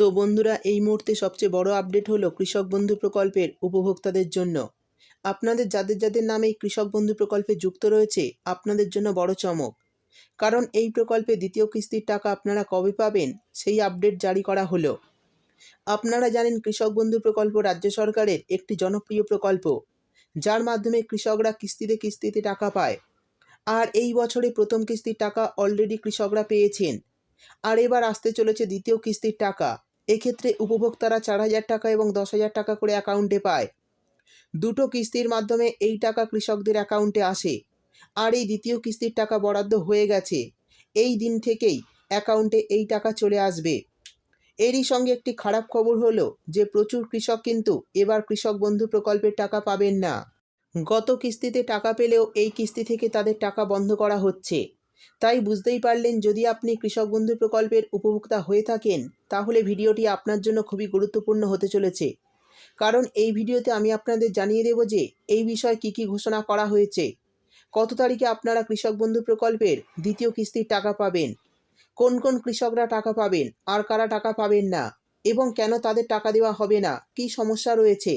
তো বন্ধুরা, এই মুহূর্তে সবচেয়ে বড় আপডেট হলো কৃষক বন্ধু প্রকল্পের উপভোক্তাদের জন্য। আপনাদের যাদের যাদের নামে কৃষক বন্ধু প্রকল্পে যুক্ত রয়েছে, আপনাদের জন্য বড় চমক। কারণ এই প্রকল্পে দ্বিতীয় কিস্তির টাকা আপনারা কবে পাবেন, সেই আপডেট জারি করা হলো। আপনারা জানেন কৃষক বন্ধু প্রকল্প রাজ্য সরকারের একটি জনপ্রিয় প্রকল্প, যার মাধ্যমে কৃষকরা কিস্তিতে কিস্তিতে টাকা পায়। আর এই বছরে প্রথম কিস্তির টাকা অলরেডি কৃষকরা পেয়েছেন। আর এবার আসতে চলেছে দ্বিতীয় কিস্তির টাকা। এক্ষেত্রে উপভোক্তারা চার হাজার টাকা এবং দশ হাজার টাকা করে অ্যাকাউন্টে পায়। দুটো কিস্তির মাধ্যমে এই টাকা কৃষকদের অ্যাকাউন্টে আসে। আর এই দ্বিতীয় কিস্তির টাকা বরাদ্দ হয়ে গেছে। এই দিন থেকেই অ্যাকাউন্টে এই টাকা চলে আসবে। এরই সঙ্গে একটি খারাপ খবর হলো যে, প্রচুর কৃষক কিন্তু এবার কৃষক বন্ধু প্রকল্পের টাকা পাবেন না। গত কিস্তিতে টাকা পেলেও এই কিস্তি থেকে তাদের টাকা বন্ধ করা হচ্ছে। তাই বুঝতেই পারলেন যদি আপনি কৃষক বন্ধু প্রকল্পের উপভোক্তা হয়ে থাকেন, তাহলে ভিডিওটি আপনার জন্য খুবই গুরুত্বপূর্ণ হতে চলেছে। কারণ এই ভিডিওতে আমি আপনাদের জানিয়ে দেব যে এই বিষয়ে কী কী ঘোষণা করা হয়েছে, কত তারিখে আপনারা কৃষক বন্ধু প্রকল্পের দ্বিতীয় কিস্তির টাকা পাবেন, কোন কোন কৃষকরা টাকা পাবেন, আর কারা টাকা পাবেন না, এবং কেন তাদের টাকা দেওয়া হবে না, কী সমস্যা রয়েছে,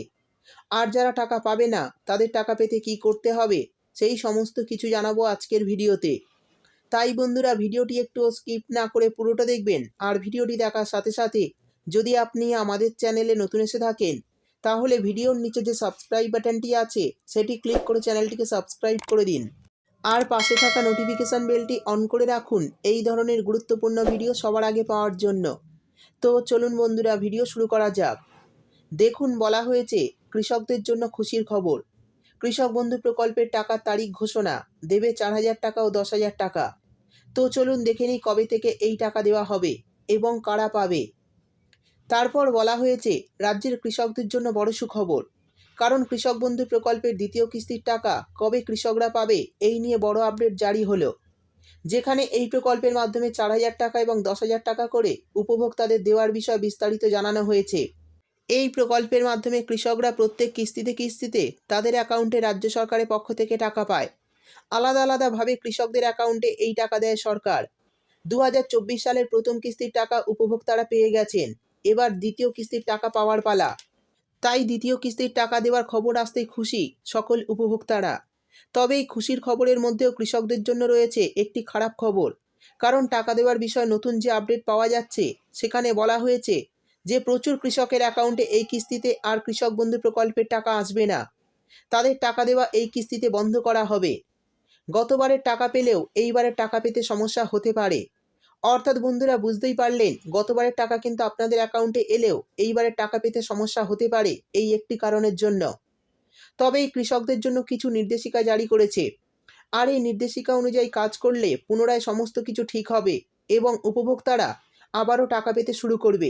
আর যারা টাকা পাবে না, তাদের টাকা পেতে কি করতে হবে, সেই সমস্ত কিছু জানাব আজকের ভিডিওতে। তাই বন্ধুরা ভিডিওটি একটু স্কিপ না করে পুরোটা দেখবেন। আর ভিডিওটি দেখার সাথে সাথে যদি আপনি আমাদের চ্যানেলে নতুন এসে থাকেন, তাহলে ভিডিওর নিচে যে সাবস্ক্রাইব বাটনটি আছে, সেটি ক্লিক করে চ্যানেলটিকে সাবস্ক্রাইব করে দিন। আর পাশে থাকা নোটিফিকেশান বেলটি অন করে রাখুন, এই ধরনের গুরুত্বপূর্ণ ভিডিও সবার আগে পাওয়ার জন্য। তো চলুন বন্ধুরা ভিডিও শুরু করা যাক। দেখুন, বলা হয়েছে কৃষকদের জন্য খুশির খবর। কৃষক বন্ধু প্রকল্পের টাকার তারিখ ঘোষণা, দেবে চার হাজার টাকা ও দশ হাজার টাকা। তো চলুন দেখে নিই কবে থেকে এই টাকা দেওয়া হবে এবং কারা পাবে। তারপর বলা হয়েছে, রাজ্যের কৃষকদের জন্য বড় সুখবর। কারণ কৃষক বন্ধু প্রকল্পের দ্বিতীয় কিস্তির টাকা কবে কৃষকরা পাবে এই নিয়ে বড় আপডেট জারি হলো। যেখানে এই প্রকল্পের মাধ্যমে চার হাজার টাকা এবং দশ হাজার টাকা করে উপভোক্তাদের দেওয়ার বিষয়ে বিস্তারিত জানানো হয়েছে। এই প্রকল্পের মাধ্যমে কৃষকরা প্রত্যেক কিস্তিতে কিস্তিতে তাদের অ্যাকাউন্টে রাজ্য সরকারের পক্ষ থেকে টাকা পায়। আলাদা আলাদাভাবে কৃষকদের অ্যাকাউন্টে এই টাকা দেয় সরকার। দু হাজার চব্বিশ সালের প্রথম কিস্তির টাকা উপভোক্তারা পেয়ে গেছেন। এবার দ্বিতীয় কিস্তির টাকা পাওয়ার পালা। তাই দ্বিতীয় কিস্তির টাকা দেওয়ার খবর আসতেই খুশি সকল উপভোক্তারা। তবে এই খুশির খবরের মধ্যেও কৃষকদের জন্য রয়েছে একটি খারাপ খবর। কারণ টাকা দেওয়ার বিষয়ে নতুন যে আপডেট পাওয়া যাচ্ছে, সেখানে বলা হয়েছে যে প্রচুর কৃষকের অ্যাকাউন্টে এই কিস্তিতে আর কৃষক বন্ধু প্রকল্পের টাকা আসবে না। তাদের টাকা দেওয়া এই কিস্তিতে বন্ধ করা হবে। গতবারের টাকা পেলেও এইবারের টাকা পেতে সমস্যা হতে পারে। অর্থাৎ বন্ধুরা বুঝতেই পারলেন, গতবারের টাকা কিন্তু আপনাদের অ্যাকাউন্টে এলেও এইবারের টাকা পেতে সমস্যা হতে পারে এই একটি কারণের জন্য। তবে এই কৃষকদের জন্য কিছু নির্দেশিকা জারি করেছে। আর এই নির্দেশিকা অনুযায়ী কাজ করলে পুনরায় সমস্ত কিছু ঠিক হবে এবং উপভোক্তারা আবারও টাকা পেতে শুরু করবে।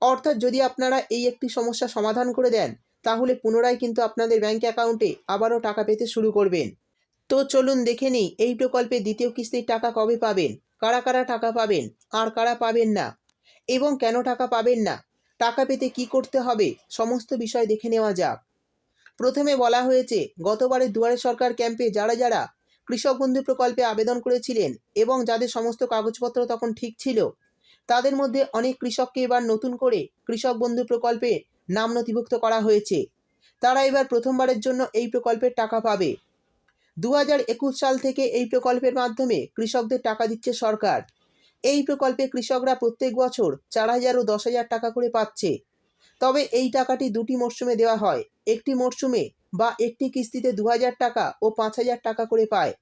অর্থাৎ যদি আপনারা এই একটি সমস্যা সমাধান করে দেন, তাহলে পুনরায় কিন্তু আপনাদের ব্যাংক অ্যাকাউন্টে আবারও টাকা পেতে শুরু করবেন। তো চলুন দেখে নিই, এই প্রকল্পে দ্বিতীয় কিস্তির টাকা কবে পাবেন? কারা কারা টাকা পাবেন? আর কারা পাবেন না? এবং কেন টাকা পাবেন না? টাকা পেতে কি করতে হবে? সমস্ত বিষয় দেখে নেওয়া যাক। প্রথমে বলা হয়েছে, গতবারের দুয়ারে সরকার ক্যাম্পে যারা যারা কৃষক বন্ধু প্রকল্পে আবেদন করেছিলেন এবং যাদের সমস্ত কাগজপত্র তখন ঠিক ছিল, তাদের মধ্যে অনেক কৃষককে এবার নতুন করে কৃষক বন্ধু প্রকল্পে নাম নথিভুক্ত করা হয়েছে। তারা এবার প্রথমবারের জন্য এই প্রকল্পের টাকা পাবে। দু হাজার একুশ সাল থেকে এই প্রকল্পের মাধ্যমে কৃষকদের টাকা দিচ্ছে সরকার। এই প্রকল্পে কৃষকরা প্রত্যেক বছর চার হাজার ও দশ হাজার টাকা করে পাচ্ছে। তবে এই টাকাটি দুটি মরশুমে দেওয়া হয়, একটি মরশুমে বা একটি কিস্তিতে দু হাজার টাকা ও পাঁচ হাজার টাকা করে পায়।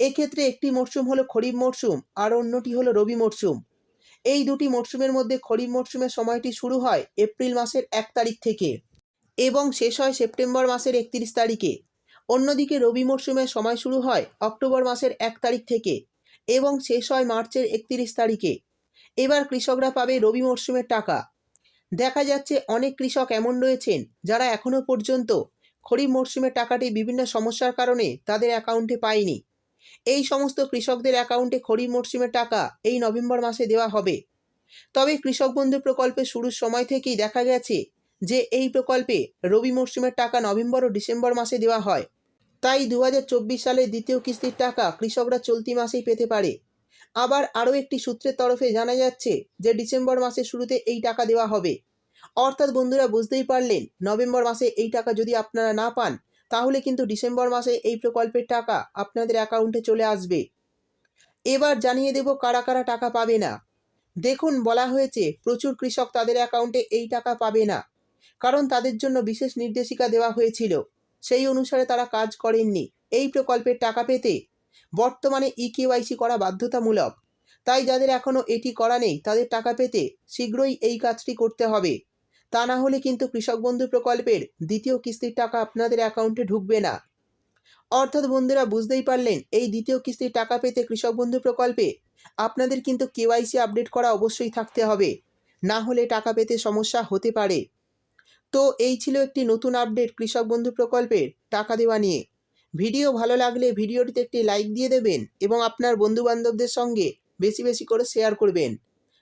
এক্ষেত্রে একটি মরশুম হলো খরিফ মরশুম আর অন্যটি হলো রবি মরশুম। এই দুটি মরশুমের মধ্যে খরিফ মরশুমের সময়টি শুরু হয় এপ্রিল মাসের এক তারিখ থেকে এবং শেষ হয় সেপ্টেম্বর মাসের একত্রিশ তারিখে। অন্যদিকে রবি মরশুমের সময় শুরু হয় অক্টোবর মাসের এক তারিখ থেকে এবং শেষ হয় মার্চের একত্রিশ তারিখে। এবার কৃষকরা পাবে রবি মরশুমের টাকা। দেখা যাচ্ছে অনেক কৃষক এমন রয়েছেন যারা এখনও পর্যন্ত খরিফ মরশুমের টাকাটি বিভিন্ন সমস্যার কারণে তাদের অ্যাকাউন্টে পায়নি। এই সমস্ত কৃষকদের অ্যাকাউন্টে খরিফ মরশুমের টাকা এই নভেম্বর মাসে দেওয়া হবে। তবে কৃষক বন্ধু প্রকল্পের শুরুর সময় থেকেই দেখা গেছে যে এই প্রকল্পে রবি মরশুমের টাকা নভেম্বর ও ডিসেম্বর মাসে দেওয়া হয়। তাই দু সালের দ্বিতীয় কিস্তির টাকা কৃষকরা চলতি মাসেই পেতে পারে। আবার আরও একটি সূত্রের তরফে জানা যাচ্ছে যে ডিসেম্বর মাসের শুরুতে এই টাকা দেওয়া হবে। অর্থাৎ বন্ধুরা বুঝতেই পারলেন, নভেম্বর মাসে এই টাকা যদি আপনারা না পান, তাহলে কিন্তু ডিসেম্বর মাসে এই প্রকল্পের টাকা আপনাদের অ্যাকাউন্টে চলে আসবে। এবার জানিয়ে দেব কারা কারা টাকা পাবে না। দেখুন, বলা হয়েছে প্রচুর কৃষক তাদের অ্যাকাউন্টে এই টাকা পাবে না, কারণ তাদের জন্য বিশেষ নির্দেশিকা দেওয়া হয়েছিল। সেই অনুসারে তারা কাজ করেননি। এই প্রকল্পের টাকা পেতে বর্তমানে ই কেওয়াইসি করা বাধ্যতামূলক। তাই যাদের এখনও এটি করা নেই, তাদের টাকা পেতে শীঘ্রই এই কাজটি করতে হবে। তা না হলে কিন্তু কৃষক বন্ধু প্রকল্পের দ্বিতীয় কিস্তির টাকা আপনাদের অ্যাকাউন্টে ঢুকবে না। অর্থাৎ বন্ধুরা, বুঝতেই পারলেন, এই দ্বিতীয় কিস্তির টাকা পেতে কৃষক বন্ধু প্রকল্পে আপনাদের কিন্তু কেওয়াইসি আপডেট করা অবশ্যই থাকতে হবে। না হলে টাকা পেতে সমস্যা হতে পারে। তো এই ছিল একটি নতুন আপডেট কৃষক বন্ধু প্রকল্পের টাকা দেওয়া নিয়ে। ভিডিও ভালো লাগলে ভিডিওটিতে একটি লাইক দিয়ে দেবেন এবং আপনার বন্ধুবান্ধবদের সঙ্গে বেশি বেশি করে শেয়ার করবেন।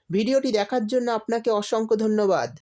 ভিডিওটি দেখার জন্য আপনাকে অসংখ্য ধন্যবাদ।